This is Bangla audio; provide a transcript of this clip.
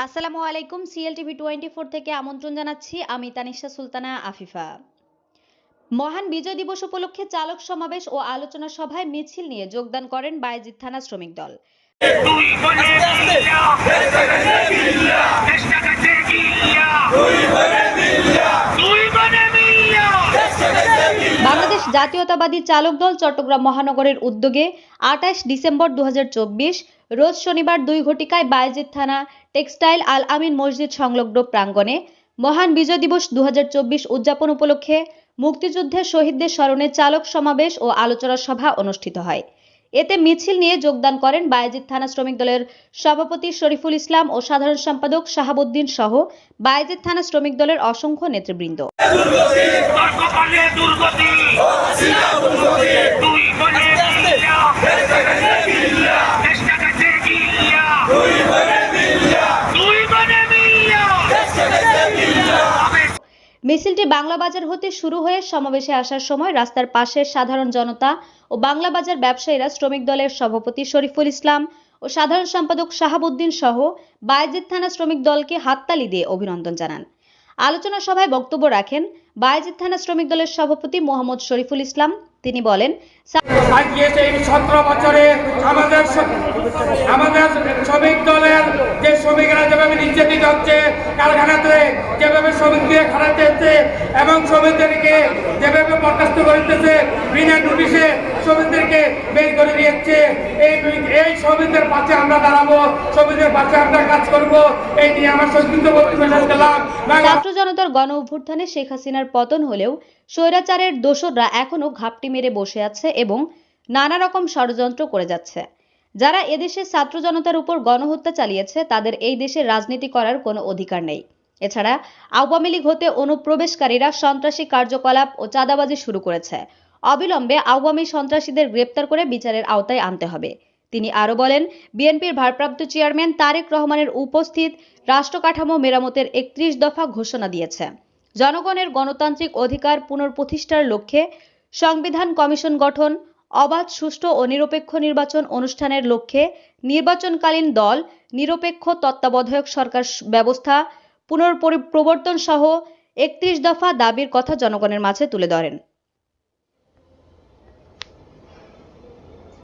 আসসালামু আলাইকুম সিএলটিভি টোয়েন্টি ফোর থেকে আমন্ত্রণ জানাচ্ছি আমি তানিশা সুলতানা আফিফা মহান বিজয় দিবস উপলক্ষে চালক সমাবেশ ও আলোচনা সভায় মিছিল নিয়ে যোগদান করেন বায়জিৎ থানা শ্রমিক দল দুই বনে মিল্লা চেষ্টা কাছে গিল্লা দুই বনে মিল্লা বাংলাদেশ জাতীয়তাবাদী চালক দল চট্টগ্রাম মহানগরের উদ্যোগে আঠাশ ডিসেম্বর দু হাজার চব্বিশ, রোজ শনিবার দুই ঘটিকায় বায়েজিদ থানা টেক্সটাইল আল আমিন মসজিদ সংলগ্ন প্রাঙ্গণে মহান বিজয় দিবস দু হাজার চব্বিশ উদযাপন উপলক্ষে মুক্তিযুদ্ধের শহীদদের স্মরণে চালক সমাবেশ ও আলোচনা সভা অনুষ্ঠিত হয়। এতে মিছিল নিয়ে যোগদান করেন বায়েজিদ থানা শ্রমিক দলের সভাপতি শরীফুল ইসলাম ও সাধারণ সম্পাদক শাহাবুদ্দিন সহ বায়েজিদ থানা শ্রমিক দলের অসংখ্য নেতৃবৃন্দ। মিছিলটি বাংলা বাজার হতে শুরু হয়ে সমাবেশে আসার সময় রাস্তার পাশের সাধারণ জনতা ও বাংলা বাজার ব্যবসায়ীরা শ্রমিক দলের সভাপতি শরীফুল ইসলাম ও সাধারণ সম্পাদক শাহাবুদ্দিন সহ বায়েজিদ থানা শ্রমিক দলকে হাততালি দিয়ে অভিনন্দন জানান। আলোচনা সভায় বক্তব্য রাখেন বায়েজিদ থানা শ্রমিক দলের সভাপতি মোহাম্মদ শরীফুল ইসলাম। তিনি বলেন আমাদের শ্রমিক দলের যে যেভাবে নির্যাতিত হচ্ছে কারখানাতে, যেভাবে এবং শ্রমিকদেরকে যেভাবে বরখাস্ত করতেছে বিনা নোটিশে শ্রমিকদেরকে বের করে দিয়েছে এই এই শ্রমিকদের পাশে আমরা দাঁড়াবো, শ্রমিকদের পাশে আমরা কাজ করব। এই নিয়ে আমার সংক্ষিপ্ত বক্তব্য শেষ করলাম। ছাত্র জনতার গণ অভ্যুত্থানে শেখ হাসিনার পতন হলেও স্বৈরাচারের দোসররা এখনও ঘাপটি মেরে বসে আছে এবং নানা রকম ষড়যন্ত্র করে যাচ্ছে। যারা এদেশে ছাত্র জনতার উপর গণহত্যা চালিয়েছে, তাদের এই দেশে রাজনীতি করার কোনো অধিকার নেই। এছাড়া, আওয়ামী লীগ হতে অনুপ্রবেশকারীরা সন্ত্রাসী কার্যকলাপ ও চাঁদাবাজি শুরু করেছে। অবিলম্বে আওয়ামী সন্ত্রাসীদের গ্রেপ্তার করে বিচারের আওতায় আনতে হবে। তিনি আরও বলেন, বিএনপির ভারপ্রাপ্ত চেয়ারম্যান তারেক রহমানের উপস্থিত রাষ্ট্রকাঠামো মেরামতের একত্রিশ দফা ঘোষণা দিয়েছে। জনগণের গণতান্ত্রিক অধিকার পুনঃপ্রতিষ্ঠার লক্ষ্যে সংবিধান কমিশন গঠন অবাধ, সুষ্ঠু ও নিরপেক্ষ নির্বাচন অনুষ্ঠানের লক্ষ্যে নির্বাচনকালীন দল, নিরপেক্ষ তত্ত্বাবধায়ক সরকার ব্যবস্থা পুনঃপ্রবর্তন সহ একত্রিশ দফা দাবির কথা জনগণের মাঝে তুলে ধরেন।